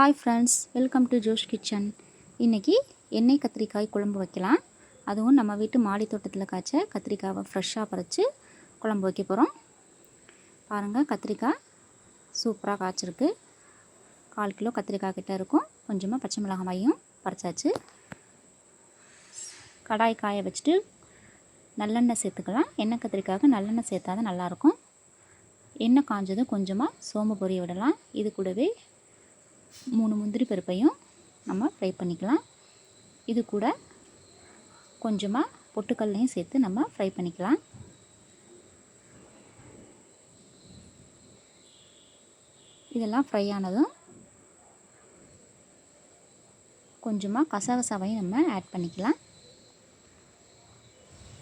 Hi friends welcome to Josh kitchen இன்றைக்கி எண்ணெய் கத்திரிக்காய் குழம்பு வைக்கலாம். அதுவும் நம்ம வீட்டு மாடி தோட்டத்தில் காய்ச்ச கத்திரிக்காவை ஃப்ரெஷ்ஷாக பறித்து குழம்பு வைக்க போகிறோம் பாருங்கள் கத்திரிக்காய் சூப்பராக காய்ச்சிருக்கு. கால் கிலோ கத்திரிக்காய் கிட்டே இருக்கும். கொஞ்சமாக பச்சை மிளகாயும் பறிச்சாச்சு. கடாய் காய வச்சுட்டு நல்லெண்ணெய் சேர்த்துக்கலாம். எண்ணெய் கத்திரிக்காய்க்கு நல்லெண்ணெய் சேர்த்தா தான் நல்லாயிருக்கும் எண்ணெய் காஞ்சதும் கொஞ்சமாக சோம்பு பொரிய விடலாம். இது கூடவே மூணு முந்திரி பருப்பையும் நம்ம ஃப்ரை பண்ணிக்கலாம். இது கூட கொஞ்சமாக பொட்டுக்கல்லையும் சேர்த்து நம்ம ஃப்ரை பண்ணிக்கலாம். இதெல்லாம் ஃப்ரை ஆனதும் கொஞ்சமாக கசகசாவையும் நம்ம ஆட் பண்ணிக்கலாம்.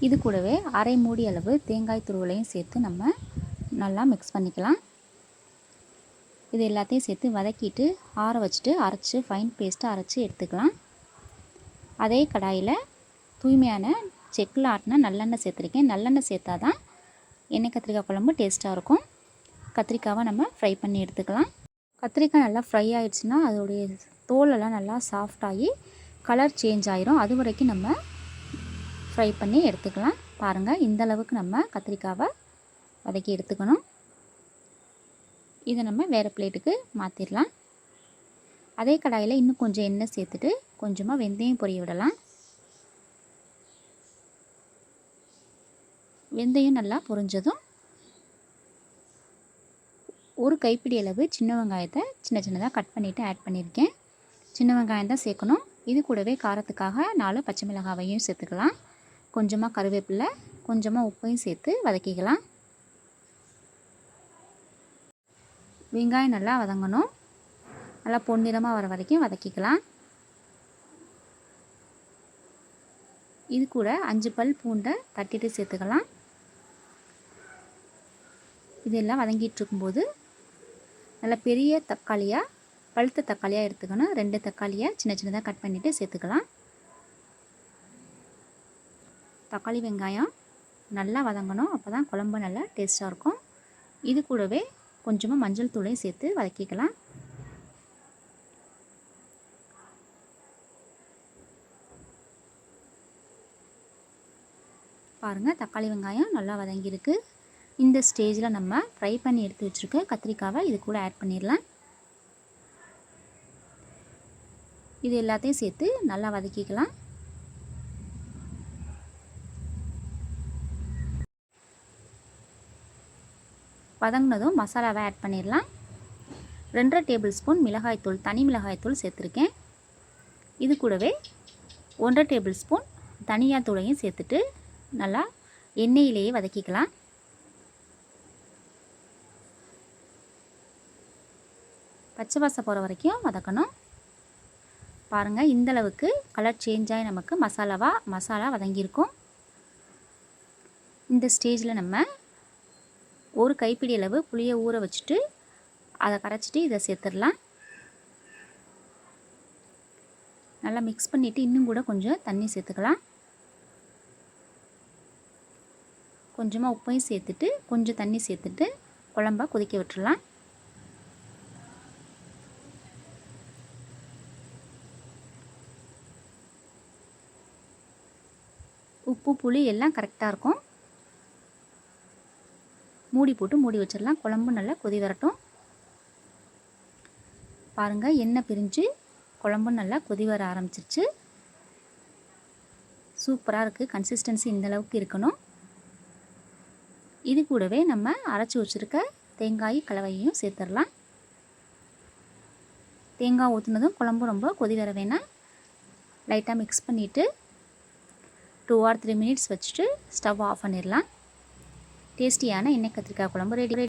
இது கூடவே அரை மூடி அளவு தேங்காய் துருவலையும் சேர்த்து நம்ம நல்லா மிக்ஸ் பண்ணிக்கலாம். இது எல்லாத்தையும் சேர்த்து வதக்கிட்டு ஆற வச்சுட்டு அரைச்சி ஃபைன் பேஸ்ட்டாக அரைச்சி எடுத்துக்கலாம். அதே கடாயில் தூய்மையான செக்கில் ஆட்டினா நல்லெண்ணெய் சேர்த்துருக்கேன். நல்லெண்ணெய் சேர்த்தா தான் எண்ணெய் கத்திரிக்காய் குழம்பு டேஸ்ட்டாக இருக்கும். கத்திரிக்காவை நம்ம ஃப்ரை பண்ணி எடுத்துக்கலாம். கத்திரிக்காய் நல்லா ஃப்ரை ஆகிடுச்சுன்னா அதோடைய தோலெல்லாம் நல்லா சாஃப்டாகி கலர் சேஞ்ச் ஆயிரும். அது வரைக்கும் நம்ம ஃப்ரை பண்ணி எடுத்துக்கலாம். பாருங்கள் இந்த அளவுக்கு நம்ம கத்திரிக்காவை வதக்கி எடுத்துக்கணும். இதை நம்ம வேறு பிளேட்டுக்கு மாற்றிடலாம் அதே கடாயில் இன்னும் கொஞ்சம் எண்ணெய் சேர்த்துட்டு கொஞ்சமாக வெந்தயம் பொரிய விடலாம். வெந்தயம் நல்லா பொரிஞ்சதும் ஒரு கைப்பிடி அளவு சின்ன வெங்காயத்தை சின்ன சின்னதாக கட் பண்ணிவிட்டு ஆட் பண்ணியிருக்கேன். சின்ன வெங்காயம் தான் சேர்க்கணும். இது கூடவே காரத்துக்காக நாலு பச்சை மிளகாவையும் சேர்த்துக்கலாம். கொஞ்சமாக கருவேப்பிலை கொஞ்சமாக உப்பையும் சேர்த்து வதக்கிக்கலாம். வெங்காயம் நல்லா வதங்கணும். நல்லா பொன்னிறமாக வர வரைக்கும் வதக்கிக்கலாம். இது கூட அஞ்சு பல் பூண்டை தட்டிட்டு சேர்த்துக்கலாம். இதெல்லாம் வதங்கிட்டு இருக்கும்போது நல்லா பெரிய தக்காளியாக பழுத்த தக்காளியாக எடுத்துக்கணும். ரெண்டு தக்காளியை சின்ன சின்னதாக கட் பண்ணிவிட்டு சேர்த்துக்கலாம். தக்காளி வெங்காயம் நல்லா வதங்கணும். அப்போ தான் குழம்பு நல்லா டேஸ்ட்டாக இருக்கும். இது கூடவே கொஞ்சமாக மஞ்சள் தூளையும் சேர்த்து வதக்கிக்கலாம். பாருங்கள் தக்காளி வெங்காயம் நல்லா வதங்கியிருக்கு. இந்த ஸ்டேஜில் நம்ம ஃப்ரை பண்ணி எடுத்து வச்சுருக்க கத்திரிக்காவை இது கூட ஆட் பண்ணிடலாம். இது எல்லாத்தையும் சேர்த்து நல்லா வதக்கிக்கலாம். வதங்கினதும் மசாலாவை ஆட் பண்ணிடலாம். ரெண்டரை டேபிள் ஸ்பூன் மிளகாய்த்தூள் தனி மிளகாய்த்தூள் சேர்த்துருக்கேன். இது கூடவே ஒன்றரை டேபிள் ஸ்பூன் தனியாக தூளையும் சேர்த்துட்டு நல்லா எண்ணெயிலேயே வதக்கிக்கலாம். பச்சை வாசம் போகிற வரைக்கும் வதக்கணும். பாருங்கள் இந்தளவுக்கு கலர் சேஞ்ச் ஆகி நமக்கு மசாலாவாக மசாலா வதங்கியிருக்கும். இந்த ஸ்டேஜில் நம்ம ஒரு கைப்பிடி அளவு புளியை ஊற வச்சுட்டு அதை கரைச்சிட்டு இதை சேர்த்துடலாம். நல்லா மிக்ஸ் பண்ணிவிட்டு இன்னும் கூட கொஞ்சம் தண்ணி சேர்த்துக்கலாம். கொஞ்சமாக உப்பையும் சேர்த்துட்டு கொஞ்சம் தண்ணி சேர்த்துட்டு குழம்பா கொதிக்க விட்டுடலாம் உப்பு புளி எல்லாம் கரெக்டாக இருக்கும். மூடி போட்டு மூடி வச்சிடலாம். குழம்பு நல்லா கொதி வரட்டும். பாருங்கள் எண்ணெய் பிரிஞ்சு குழம்பு நல்லா கொதி வர ஆரம்பிச்சிருச்சு. சூப்பராக இருக்குது கன்சிஸ்டன்சி இந்தளவுக்கு இருக்கணும். இது கூடவே நம்ம அரைச்சி வச்சுருக்க தேங்காய் கலவையும் சேர்த்துடலாம். தேங்காய் ஊற்றுனதும் குழம்பு ரொம்ப கொதி வர வேணாம். லைட்டாக மிக்ஸ் பண்ணிவிட்டு டூ ஆர் த்ரீ மினிட்ஸ் வச்சுட்டு ஸ்டவ் ஆஃப் பண்ணிடலாம். டேஸ்டியான எண்ணெய் கத்திரிக்காய் குழம்பு ரெடி